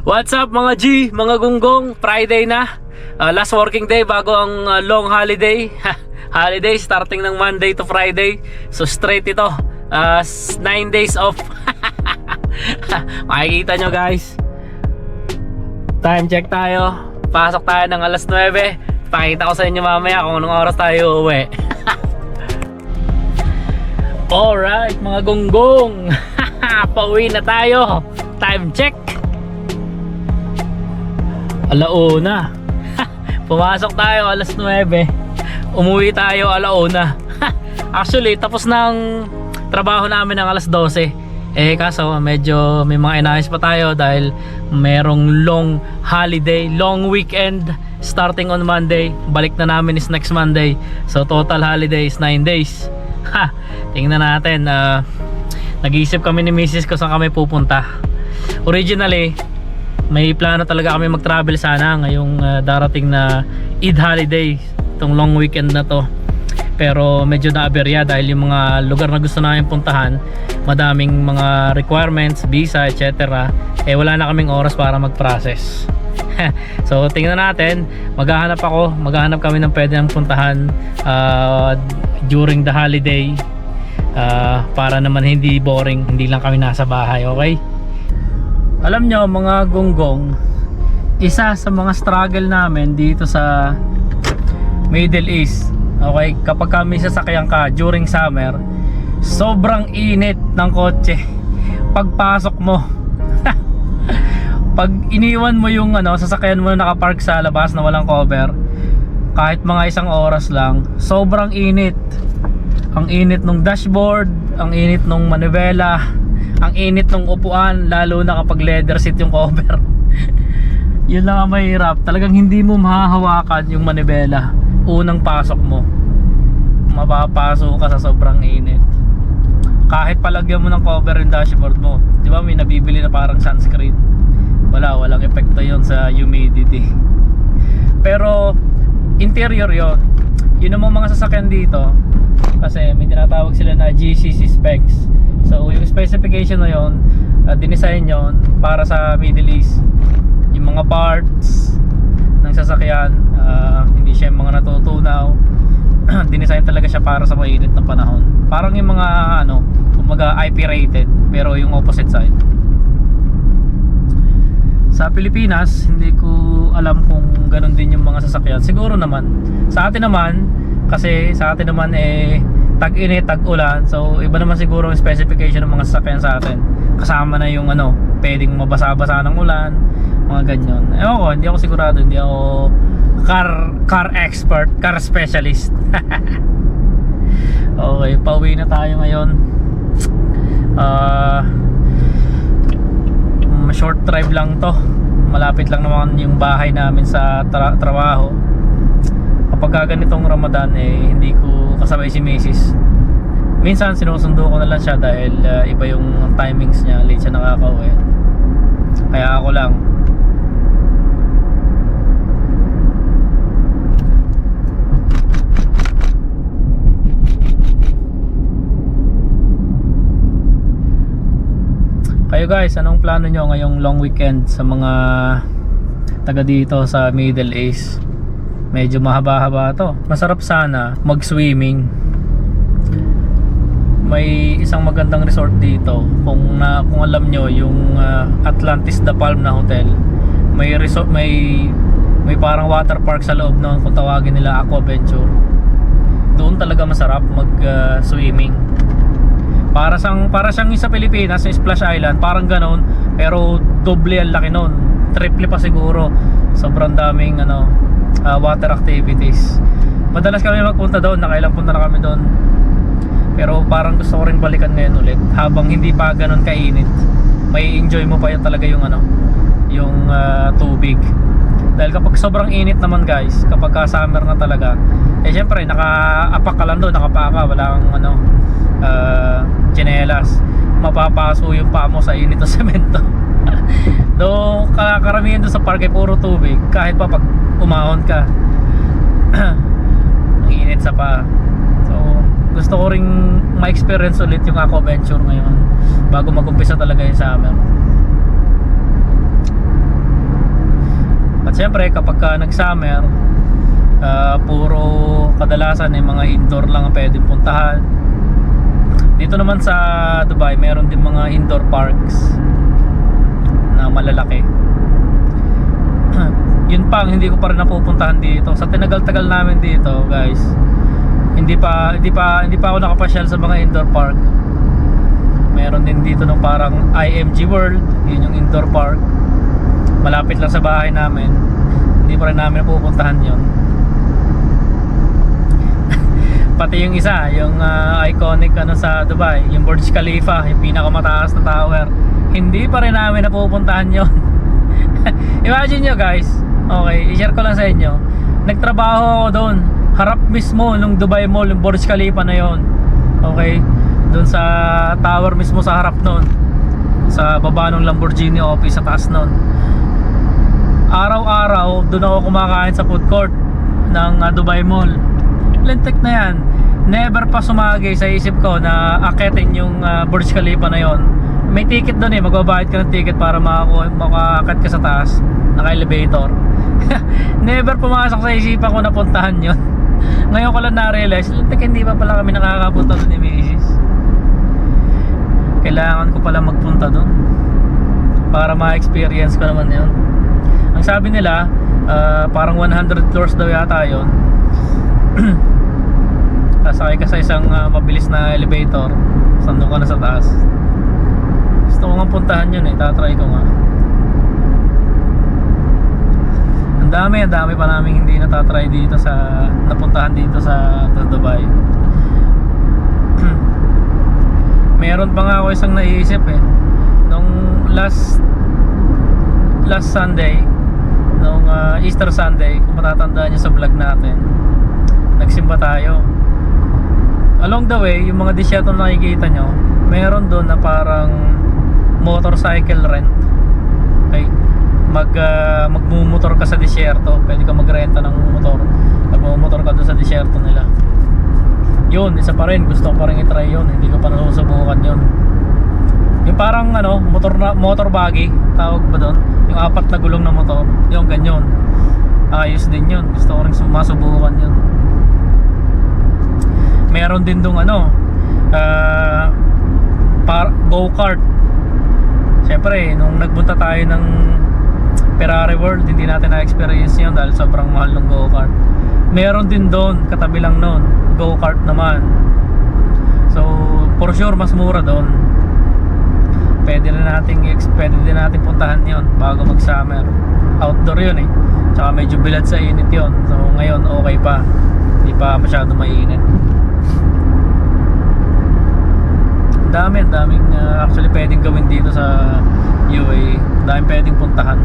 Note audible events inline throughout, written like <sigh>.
What's up mga G, mga gunggong, Friday na. Uh, Last working day bago ang uh, long holiday. Holiday starting ng Monday to Friday. So straight ito, 9 days off. <laughs> Makikita nyo guys. Time check tayo. Pasok tayo ng alas 9 Pakita ko sa inyo mamaya kung anong oras tayo uuwi. <laughs> Alright mga gunggong. <laughs> Pauwi na tayo. Time check Alauna. <laughs> Pumasok tayo alas 9 Umuwi tayo alauna. <laughs> Actually tapos ng trabaho namin ng alas 12 Eh kaso medyo may mga inayos pa tayo Dahil merong long holiday Long weekend Starting on Monday. Balik na namin is next Monday. So total holiday is 9 days. <laughs> Ha, tingnan natin. Ah, Nag-iisip kami ni Mrs. kung saan kami pupunta. Originally may plano talaga kami mag-travel sana ngayong uh, darating na Eid holiday itong long weekend na to. Pero medyo naaberya dahil yung mga lugar na gusto namin puntahan madaming mga requirements, visa, etc eh wala na kaming oras para mag-process. <laughs> So tingnan natin. Maghahanap ako, maghahanap kami ng pwede puntahan uh, during the holiday. Uh, para naman hindi boring hindi lang kami nasa bahay, okay? Alam nyo mga gonggong isa sa mga struggle namin dito sa Middle East okay? Kapag kami sasakyan ka during summer sobrang init ng kotse. Pagpasok mo <laughs> pag iniwan mo yung ano sasakyan mo na nakapark sa labas na walang cover kahit mga isang oras lang sobrang init. Ang init ng dashboard ang init ng manivela ang init ng upuan lalo na kapag leather seat yung cover. <laughs> Yun lang ang mahirap. Talagang hindi mo mahahawakan yung manibela. Unang pasok mo. Mapapasok ka sa sobrang init. Kahit palagyan mo ng cover yung dashboard mo di ba may nabibili na parang sunscreen? Wala walang epekto yon sa humidity. <laughs> Pero interior yon yun ang mga sasakyan dito kasi may tinatawag sila na GCC specs. So yung specification na yon uh, dinesign yon para sa Middle East. Yung mga parts ng sasakyan uh, hindi siya yung mga natutunaw. <clears throat> Dinesign talaga siya para sa mainit na panahon. Parang yung mga ano kumaga IP rated pero yung opposite side. Sa Pilipinas hindi ko alam kung ganun din yung mga sasakyan. Siguro naman. Sa atin naman kasi sa atin naman eh tag-init, tag-ulan. So iba naman siguro yung specification ng mga sasakyan sa atin. Kasama na yung ano pwedeng mabasa-basa ng ulan mga ganyan. Ewan ko hindi ako sigurado hindi ako car car expert car specialist. <laughs> Okay pauwi na tayo ngayon. Uh, short drive lang to. Malapit lang naman yung bahay namin sa tra- trabaho kapag ganitong Ramadan eh hindi ko kasabay si Mrs. minsan sinusundo ko na lang siya dahil uh, iba yung timings niya. Late siya nakakauwi. Kaya ako lang. Kayo guys anong plano nyo ngayong long weekend sa mga taga dito sa Middle East medyo mahaba-haba to. Masarap sana mag swimming may isang magandang resort dito. Kung na kung alam nyo yung uh, Atlantis The Palm na hotel may resort may may parang water park sa loob noon kung tawagin nila Aqua Venture doon talaga masarap mag uh, swimming. Para sang para siyang sa Pilipinas sa Splash Island parang ganon pero doble ang laki noon. Triple pa siguro. Sobrang daming ano uh, water activities. Madalas kami magpunta doon nakailang punta na kami doon. Pero parang gusto ko rin balikan ngayon ulit habang hindi pa ganon kainit. May enjoy mo pa yun talaga yung ano yung uh, tubig. Dahil kapag sobrang init naman guys kapag ka summer na talaga eh syempre naka-apak ka lang doon nakapaka wala kang ano uh, chinelas mapapaso yung paa mo sa init ng semento <laughs> <laughs> do karamihan doon sa park ay puro tubig. Kahit pa pag umahon ka <clears throat> ang sa paa. So gusto ko ring ma-experience ulit yung Aqua Venture ngayon bago mag-umpisa talaga yung summer. Siyempre, kapag ka nag-summer, ah, puro kadalasan ay mga indoor lang ang pwedeng puntahan. Dito naman sa Dubai, meron din mga indoor parks na malalaki. <clears throat> Yun pa hindi ko pa rin napupuntahan dito. Sa tinagal-tagal namin dito, guys. Hindi pa hindi pa hindi pa ako nakapasyal sa mga indoor park. Meron din dito ng parang IMG World, yun yung indoor park. Malapit lang sa bahay namin. Hindi pa rin namin napupuntahan yun. <laughs> Pati yung isa, yung ah, iconic ano sa Dubai, yung Burj Khalifa, yung pinakamataas na tower. Hindi pa rin namin napupuntahan yon. <laughs> Imagine nyo guys, okay, i-share ko lang sa inyo. Nagtrabaho ako doon, harap mismo nung Dubai Mall, yung Burj Khalifa na yon. Okay, doon sa tower mismo sa harap noon. Sa baba ng Lamborghini office sa taas noon. Araw-araw, doon ako kumakain sa food court ng ah, Dubai Mall. Lentek na yan. Never pa sumagay sa isip ko na akitin yung ah, Burj Khalifa na yon. May ticket doon eh, magbabayad ka ng ticket para makaakyat ka sa taas, naka-elevator. <laughs> Never pumasok sa isipan ko na puntahan yon. <laughs> Ngayon ko lang na-realize, lentek hindi pa pala kami nakakapunta doon ni Mrs. Kailangan ko pala magpunta doon para ma-experience ko naman yon. Ang sabi nila, ah, parang 100 floors daw yata yon. <clears throat> Sasakay ka sa isang ah, mabilis na elevator, sando ka na sa taas. Gusto ko nga puntahan yun eh, tatry ko nga. Ang dami, ang dami pa namin hindi natatry dito sa, napuntahan dito sa, Dubai. <clears throat> Meron pa nga ako isang naisip eh. Nung last last Sunday, nung ah, Easter Sunday, kung matatandaan niyo sa vlog natin, nagsimba tayo. Along the way, yung mga disyerto na nakikita nyo, meron doon na parang motorcycle rent. Okay? Mag, ah, magmumotor ka sa disyerto, pwede ka magrenta ng motor. Magmumotor ka doon sa disyerto nila. Yun, isa pa rin, gusto ko pa rin itry yun, hindi ko pa nasusubukan yun. Yung parang ano, motor na motor buggy, tawag ba doon? Yung apat na gulong na motor, yung ganyan. Ayos din yun. Gusto ko rin masubukan yun. Meron din dong ano, ah, par go-kart. Siyempre, nung nagpunta tayo ng Ferrari World, hindi natin na-experience yun dahil sobrang mahal ng go-kart. Meron din doon, katabi lang noon, go-kart naman. So, for sure, mas mura doon. Pwede na nating ex pwede din natin puntahan yon bago mag summer outdoor yun eh. Tsaka medyo bilad sa init yon so ngayon okay pa. Hindi pa masyado mainit ang dami daming uh, actually pwedeng gawin dito sa UAE daming pwedeng puntahan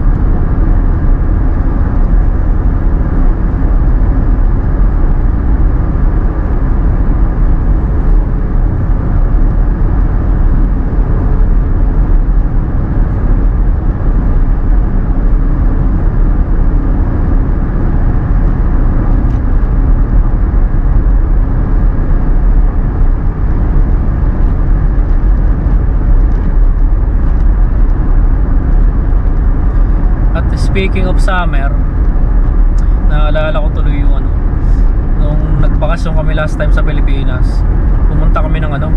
At speaking of summer, naalala ko tuloy yung ano, nung nagbakasyon kami last time sa Pilipinas, pumunta kami ng ano,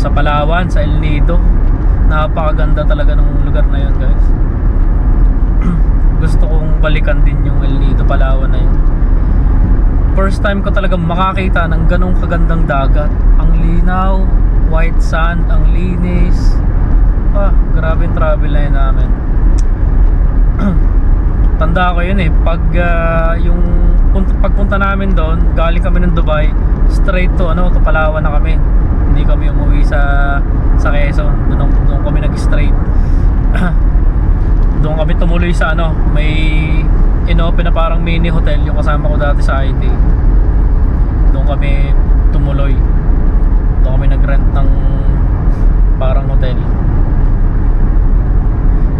sa Palawan, sa El Nido. Napakaganda talaga ng lugar na yun guys. <clears throat> Gusto kong balikan din yung El Nido, Palawan na yun. First time ko talaga makakita ng ganong kagandang dagat. Ang linaw, white sand, ang linis. Ah, grabe yung travel na yun namin <clears throat> tanda ko yun eh. Pag ah, yung punta, pagpunta namin doon galing kami ng Dubai straight to ano to Palawan na kami. Hindi kami umuwi sa sa Quezon. Doon, doon kami nag straight <clears throat> doon kami tumuloy sa ano may inopen na parang mini hotel yung kasama ko dati sa IT doon kami tumuloy. Doon kami nag rent ng parang hotel.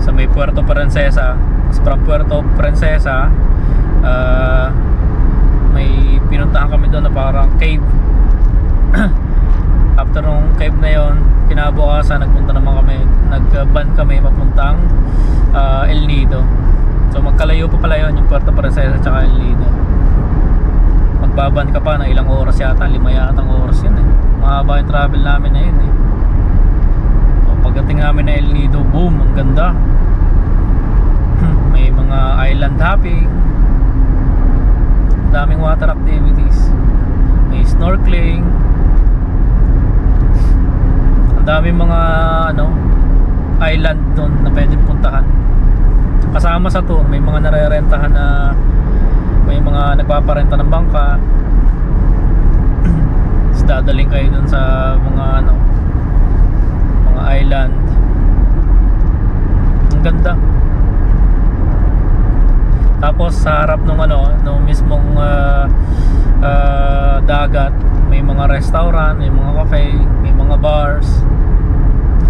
Sa may Puerto Princesa from Puerto Princesa ah, may pinuntahan kami doon na parang cave. <clears throat> After nung cave na yon kinabukasan nagpunta naman kami nag-van kami papuntang ah, El Nido. So magka magkalayo pa pala yun yung Puerto Princesa at El Nido. Magbaban ka pa na ilang oras yata lima yata oras yun eh. Mahaba yung travel namin na yun eh. So, pagdating namin na El Nido boom ang ganda mga island hopping daming water activities may snorkeling ang daming mga ano island doon na pwedeng puntahan. Kasama sa tour may mga narerentahan na may mga nagpaparenta ng bangka. <clears throat> Dadaling kayo dun sa mga ano mga island. Ang ganda tapos sa harap nung ano nung mismong ah, ah, dagat may mga restaurant may mga cafe may mga bars.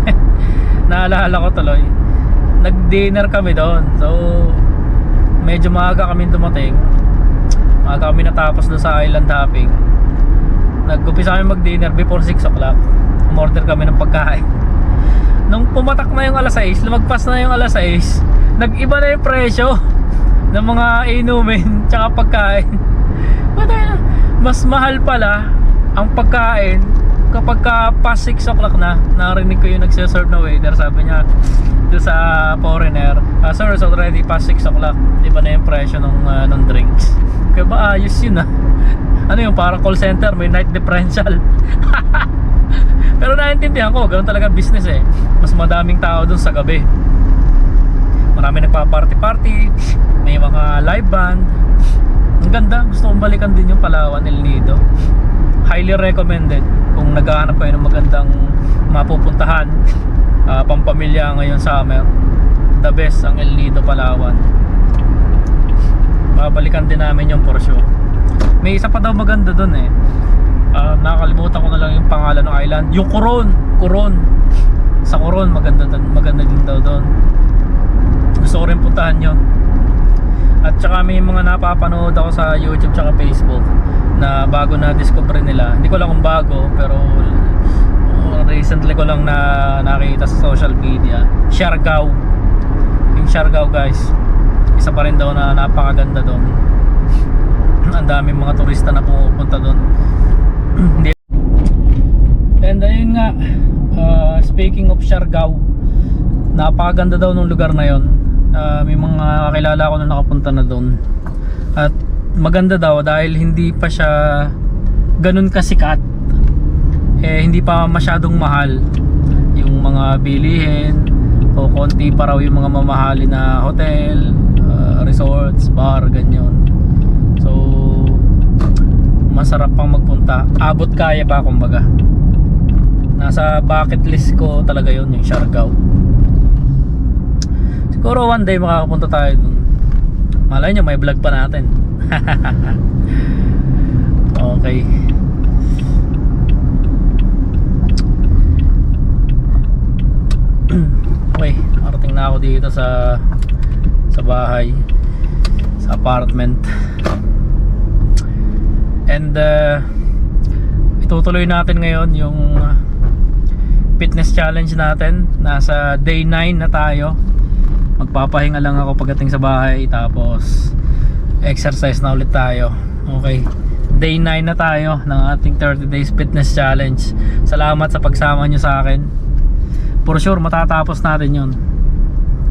<laughs> Naalala ko tuloy. Nag-dinner kami doon. So medyo maaga kami dumating. Maaga kami natapos doon sa island hopping. Nag-upisa kami mag-dinner before 6 o'clock. Umorder kami ng pagkain. <laughs> Nung pumatak na yung alas 6 lumagpas na yung alas 6 nag-iba na yung presyo <laughs> ng mga inumin <laughs> tsaka pagkain. Mas mahal pala ang pagkain kapag ka past 6 o'clock na narinig ko yung nagsiserve na waiter. Sabi niya doon sa foreigner ah, sir it's already past 6 o'clock. Di ba na yung presyo ng, ah, ng drinks? Kaya ba ayos yun ah. <laughs> Ano yung parang call center may night differential. <laughs> Pero naiintindihan ko ganun talaga business eh. Mas madaming tao doon sa gabi marami nagpa-party party may mga live band. Ang ganda gusto kong balikan din yung Palawan El Nido. Highly recommended kung naghahanap kayo ng magandang mapupuntahan ah, pampamilya ngayon summer. The best ang El Nido Palawan. Babalikan din namin yung for sure. May isa pa daw maganda dun eh. Ah, nakakalimutan ko na lang yung pangalan ng island. Yung Coron Coron. Sa Coron maganda, maganda din daw doon gusto ko rin puntahan yun. At saka may mga napapanood ako sa YouTube tsaka Facebook na bago na discover nila. Hindi ko lang kung bago pero recently ko lang na nakita sa social media. Siargao. Yung Siargao guys. Isa pa rin daw na napakaganda doon. <clears throat> Ang daming mga turista na pumupunta doon. <clears throat> And ayun nga uh, speaking of Siargao napakaganda daw ng lugar na yon Ah, may mga kakilala ko na nakapunta na doon. At maganda daw dahil hindi pa siya ganun kasikat. Eh hindi pa masyadong mahal yung mga bilihin o konti pa raw yung mga mamahali na hotel ah, resorts, bar, ganyan. So masarap pang magpunta. Abot kaya pa kumbaga. Nasa bucket list ko talaga yun yung Siargao siguro one day makakapunta tayo dun. Malay nyo may vlog pa natin. <laughs> Okay. <clears throat> Okay arating na ako dito sa sa bahay sa apartment. And uh, itutuloy natin ngayon yung uh, fitness challenge natin. Nasa day 9 na tayo magpapahinga lang ako pagdating sa bahay tapos exercise na ulit tayo. Okay. Day 9 na tayo ng ating 30 days fitness challenge. Salamat sa pagsama nyo sa akin. For sure matatapos natin yun.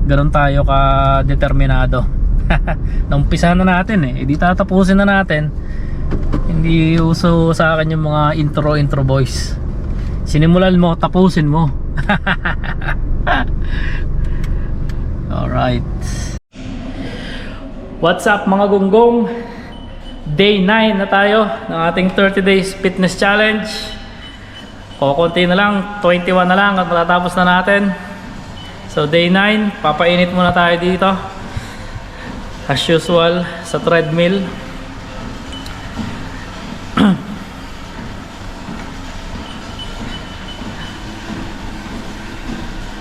Ganun tayo ka determinado <laughs> naumpisa na natin eh. Di tatapusin na natin. Hindi uso sa akin yung mga intro intro boys. Sinimulan mo tapusin mo <laughs> Alright. What's up mga gunggong? Day 9 na tayo ng ating 30 days fitness challenge. Kukunti na lang, 21 na lang at matatapos na natin. So day 9, papainit muna tayo dito. As usual, sa treadmill. <clears throat>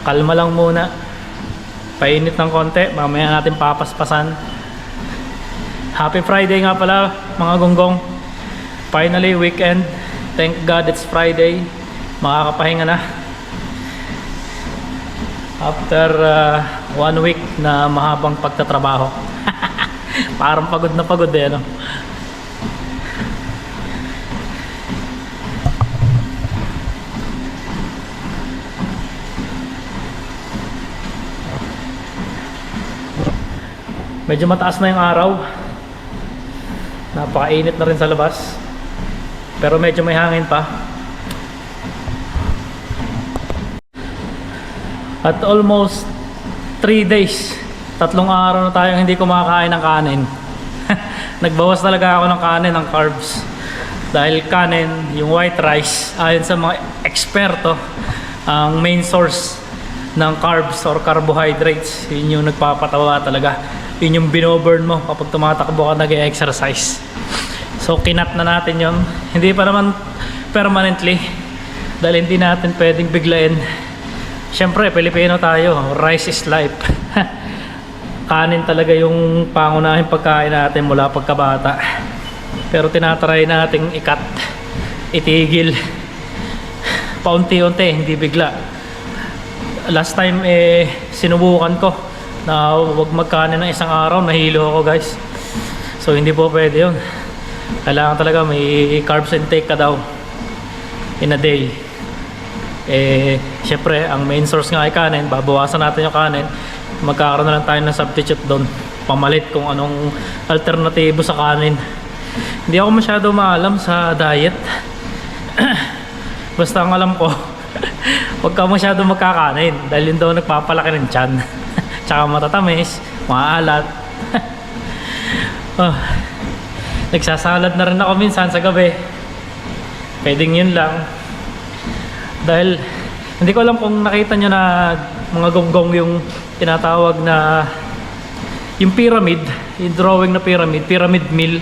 Kalma lang muna painit ng konti mamaya natin papaspasan. Happy friday nga pala mga gonggong. Finally weekend. Thank god it's friday. Makakapahinga na. After uh, one week na mahabang pagtatrabaho. <laughs> Parang pagod na pagod eh, no? Medyo mataas na yung araw. Napakainit na rin sa labas. Pero medyo may hangin pa. At almost 3 days, tatlong araw na tayong hindi kumakain ng kanin. <laughs> Nagbawas talaga ako ng kanin, ng carbs. Dahil kanin, yung white rice, ayon sa mga eksperto, ang main source ng carbs or carbohydrates, yun yung nagpapatawa talaga. Yun yung binoburn mo kapag tumatakbo ka nag-exercise. So kinat na natin yon. Hindi pa naman permanently dahil hindi natin pwedeng biglain. Siyempre, Pilipino tayo. Rice is life. <laughs> Kanin talaga yung pangunahing pagkain natin mula pagkabata. Pero tinatry nating ikat, itigil. Paunti-unti, hindi bigla. Last time eh, sinubukan ko na wag magkanin ng isang araw, nahilo ako guys. So hindi po pwede yun. Kailangan talaga may carbs intake ka daw in a day. Eh, syempre, ang main source nga ay kanin, babawasan natin yung kanin, magkakaroon na lang tayo ng substitute doon, pamalit kung anong alternatibo sa kanin. Hindi ako masyado maalam sa diet. <clears throat> Basta ang alam ko, <laughs> huwag ka masyado magkakanin dahil yun daw nagpapalaki ng tiyan. <laughs> Tsaka matatamis, maalat. oh, nagsasalad na rin ako minsan sa gabi. Pwedeng yun lang. Dahil hindi ko alam kung nakita nyo na mga gonggong yung tinatawag na yung pyramid, yung drawing na pyramid, pyramid meal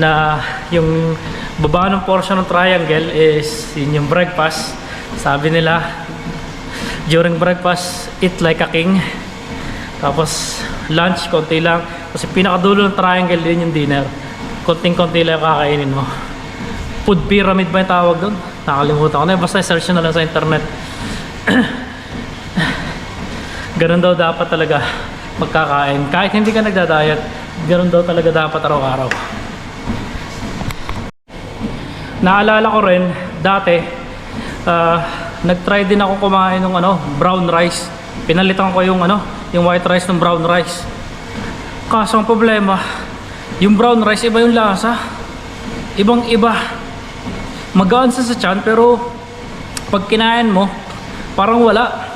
na yung baba ng portion ng triangle is yun yung breakfast. Sabi nila during breakfast, eat like a king. Tapos lunch, konti lang. Kasi pinakadulo ng triangle din yung dinner. Konting-konti lang kakainin mo. Food pyramid ba yung tawag doon? Nakalimutan ko na. Basta search na lang sa internet. <coughs> Ganun daw dapat talaga magkakain. Kahit hindi ka nagda-diet, ganun daw talaga dapat araw-araw. Naalala ko rin, dati, ah, nag-try din ako kumain ng ano, brown rice. Pinalitan ko yung ano, yung white rice ng brown rice. Kaso ang problema, yung brown rice iba yung lasa. Ibang iba. Magaan sa sa tiyan pero pag kinain mo, parang wala.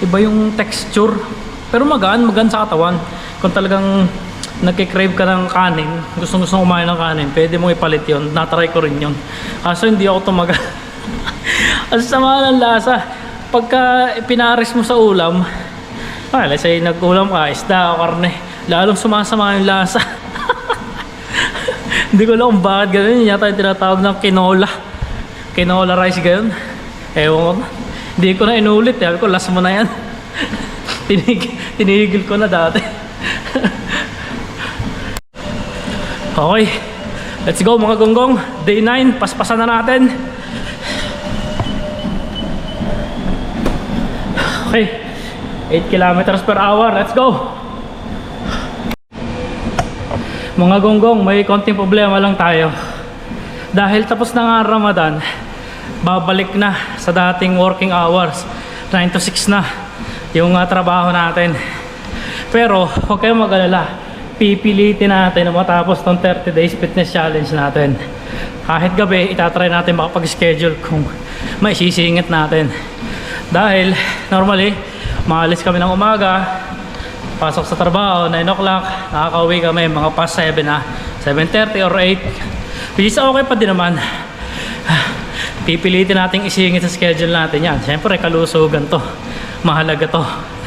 Iba yung texture. Pero magaan, magaan sa katawan. Kung talagang nagkikrave ka ng kanin, gusto gusto kumain ng kanin, pwede mo ipalit yon. Natry ko rin yon. Kaso hindi ako tumaga. <laughs> Ang sama ng lasa. Pagka pinares mo sa ulam, ah, let's say nag-ulam ka, isda o karne, lalong sumasama yung lasa. <laughs> Hindi ko alam kung bakit ganun. Yata yung tinatawag ng kinola. Kinola rice ganun. Ewan ko. Hindi ko na inulit. Sabi ko, last mo na yan. <laughs> Tinig, tinigil ko na dati. <laughs> okay. Let's go mga gonggong. Day 9. Paspasan na natin. Okay. 8 kilometers per hour. Let's go. Mga gonggong, may konting problema lang tayo. Dahil tapos na nga Ramadan, babalik na sa dating working hours. 9 to 6 na yung uh, trabaho natin. Pero huwag kayong mag-alala. Pipilitin natin na matapos tong 30 days fitness challenge natin. Kahit gabi, itatry natin makapag-schedule kung may sisingit natin. Dahil normally, maalis kami ng umaga, pasok sa trabaho, 9 o'clock, nakakauwi kami mga past 7 na, 7.30 or 8. Which is okay pa din naman. Pipilitin nating isingit sa schedule natin yan. Siyempre, kalusugan to. Mahalaga to.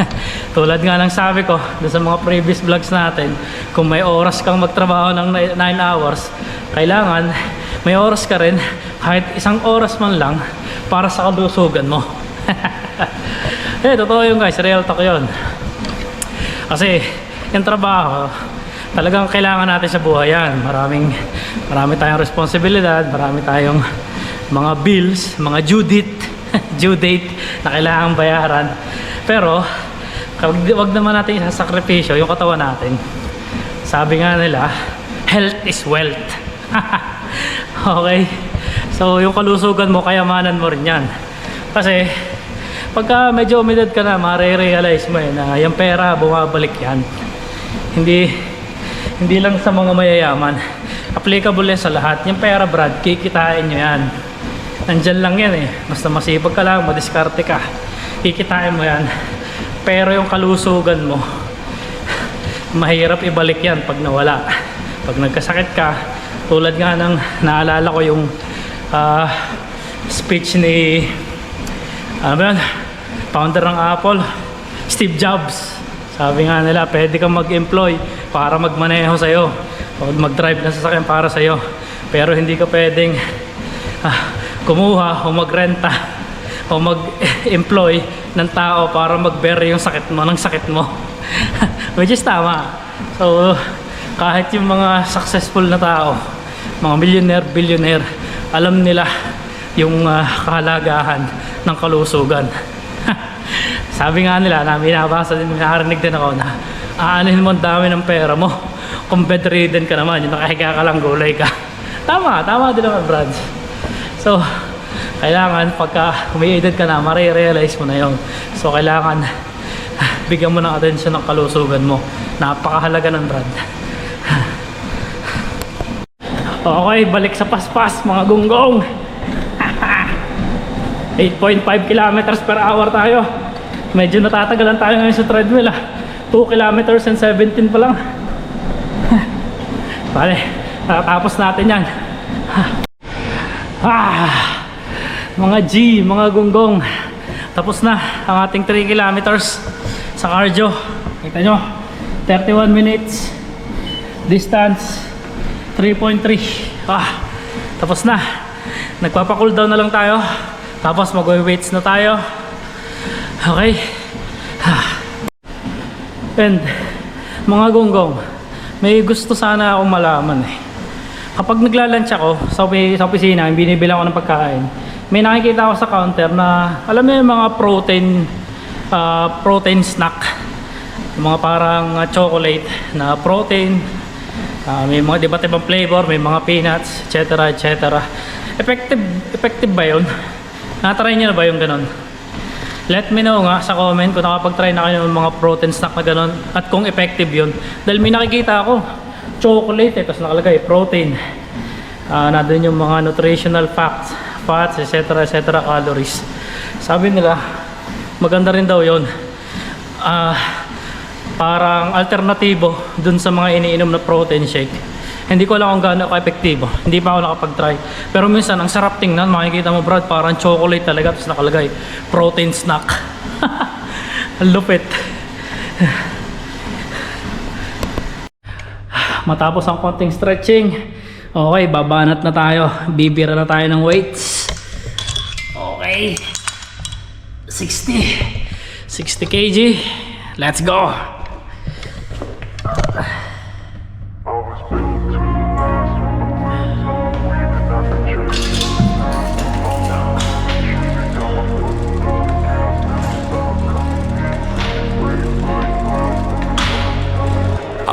<laughs> Tulad nga ng sabi ko sa mga previous vlogs natin, kung may oras kang magtrabaho ng 9 hours, kailangan may oras ka rin kahit isang oras man lang para sa kalusugan mo. <laughs> eh, totoo yun guys. Real talk yun. Kasi yung trabaho, talagang kailangan natin sa buhay yan. Maraming, marami tayong responsibilidad, marami tayong mga bills, mga due date, due date na kailangan bayaran. Pero, wag, naman natin isasakripisyo yung katawan natin Sabi nga nila, health is wealth. <laughs> okay? So, yung kalusugan mo, kayamanan mo rin yan. Kasi, pagka medyo umidad ka na, marirealize mo eh, na yung pera, bumabalik yan. Hindi, hindi lang sa mga mayayaman. Applicable yan sa lahat. Yung pera, Brad, kikitain nyo yan. Nandyan lang yan eh. Basta masipag ka lang, madiskarte ka. Kikitain mo yan. Pero yung kalusugan mo, mahirap ibalik yan pag nawala. Pag nagkasakit ka, tulad nga ng naalala ko yung ah, speech ni ano ba yun? founder ng Apple, Steve Jobs. Sabi nga nila, pwede kang mag-employ para magmaneho sa'yo. O mag-drive ng sasakyan para sa'yo. Pero hindi ka pwedeng ah, kumuha o magrenta o mag-employ ng tao para mag-bear yung sakit mo ng sakit mo. <laughs> Which is tama. So, kahit yung mga successful na tao, mga millionaire, billionaire, alam nila yung ah, kahalagahan ng kalusugan. <laughs> Sabi nga nila, na binabasa din, nakarinig din ako na aanin mo ang dami ng pera mo. <laughs> Kung bedridden ka naman, yung nakahiga ka lang, gulay ka. <laughs> tama, tama din naman, Brad. So, kailangan pagka edad ka na, marirealize mo na yon. So, kailangan bigyan mo ng atensyon ng kalusugan mo. Napakahalaga ng Brad. Okay, balik sa paspas mga gunggong. 8.5 kilometers per hour tayo. Medyo natatagalan tayo ngayon sa treadmill ah. 2 kilometers and 17 pa lang. <laughs> Bale, tatapos natin yan. <laughs> Ah, mga G, mga gunggong. Tapos na ang ating 3 kilometers sa cardio. Kita nyo, 31 minutes. Distance, 3.3. Ah, tapos na. Nagpapa-cool down na lang tayo. Tapos mag-weights na tayo. Okay. And mga gonggong, may gusto sana akong malaman eh. Kapag naglalunch ako sa, sa opisina, binibilang ako ng pagkain, may nakikita ako sa counter na alam mo yung mga protein ah, protein snack. Yung mga parang ah, chocolate na protein, Ah, may mga iba't ibang flavor, may mga peanuts, etc. etc. Effective, effective ba yun? Natry niyo na ba yung ganun? Let me know nga sa comment kung nakapag-try na kayo ng mga protein snack na ganun at kung effective yun. Dahil may nakikita ako, chocolate eh, tapos nakalagay protein. Ah, nandun yung mga nutritional facts, fats, etc. etc. calories. Sabi nila, maganda rin daw yun. Ah, parang alternatibo dun sa mga iniinom na protein shake. Hindi ko alam kung gaano ka-epektibo. Hindi pa ako nakapag-try. Pero minsan, ang sarap tingnan. Makikita mo, Brad, parang chocolate talaga. Tapos nakalagay, protein snack. <laughs> Lupit. <sighs> Matapos ang konting stretching, okay, babanat na tayo. Bibira na tayo ng weights. Okay. 60. 60 kg. Let's go.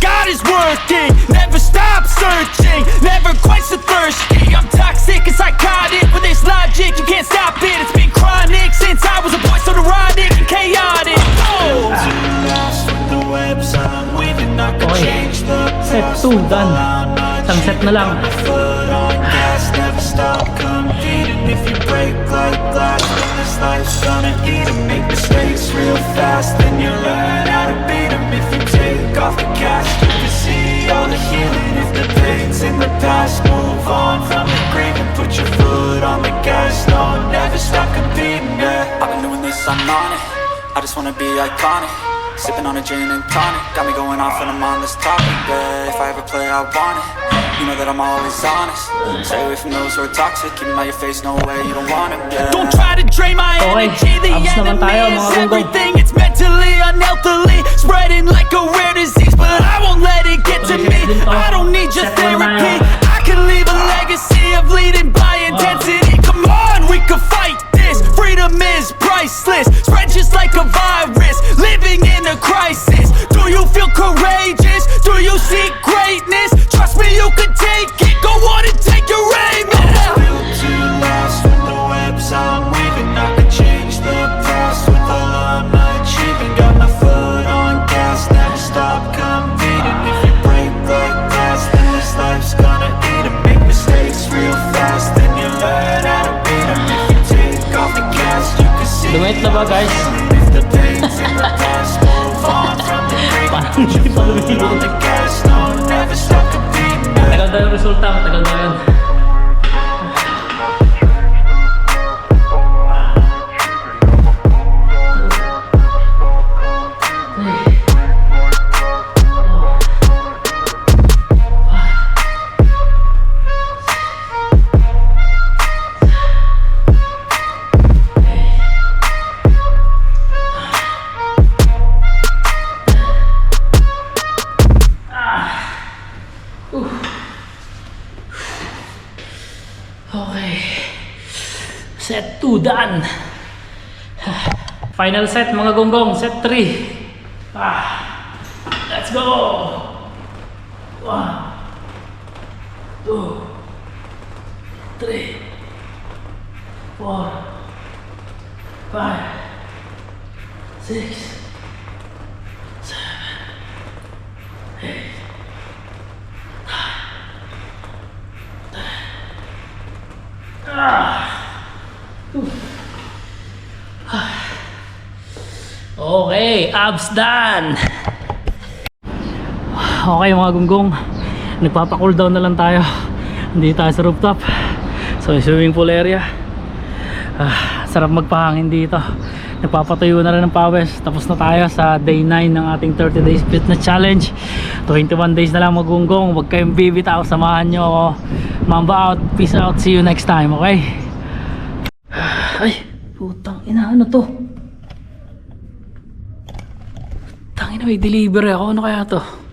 got is working. Never stop searching, never quench the thirsty. I'm toxic and psychotic, with this logic, you can't stop it. It's been chronic since I was a boy, so neurotic and chaotic. Oh. Okay. Set 2, done. Isang set na lang. Never stop competing if you break like glass Then this life's gonna eat 'em. Make mistakes real fast Then you learn how to beat 'em If you take off the gas You can see all the healing If the pain's in the past Move on from the grave And put your foot on the gas No, never stop competing, yeah I've been doing this, I'm on it I just wanna be iconic Sipping on a gin and tonic Got me going off and I'm on this topic, but if I ever play, I want it. You know that I'm always honest. Stay away from those who are toxic. Keep 'em out your face, no way, you don't want it. Yeah. Don't try to drain my Okay, energy. The enemy is everything. Mentally, unhealthily, spreading like a rare disease. But I won't let it get to me. I don't need your Check mo na therapy. Resulta, matagal daw yun. Final set mga gonggong. Set 3. Ah. Let's go. 1 2 3 4 5 6 Okay, abs done. Okay mga gunggong, nagpapa-cool down na lang tayo. Hindi tayo sa rooftop. So swimming pool area. Ah, sarap magpahangin dito. Nagpapatuyo na rin ng pawis. Tapos na tayo sa day 9 ng ating 30 days fitness challenge. 21 days na lang magunggong. Huwag kayong bibitaw. Samahan nyo ako. Mamba out. Peace out. See you next time. Okay? Ay, putang ina. Ano to? May delivery ako. Ano kaya to?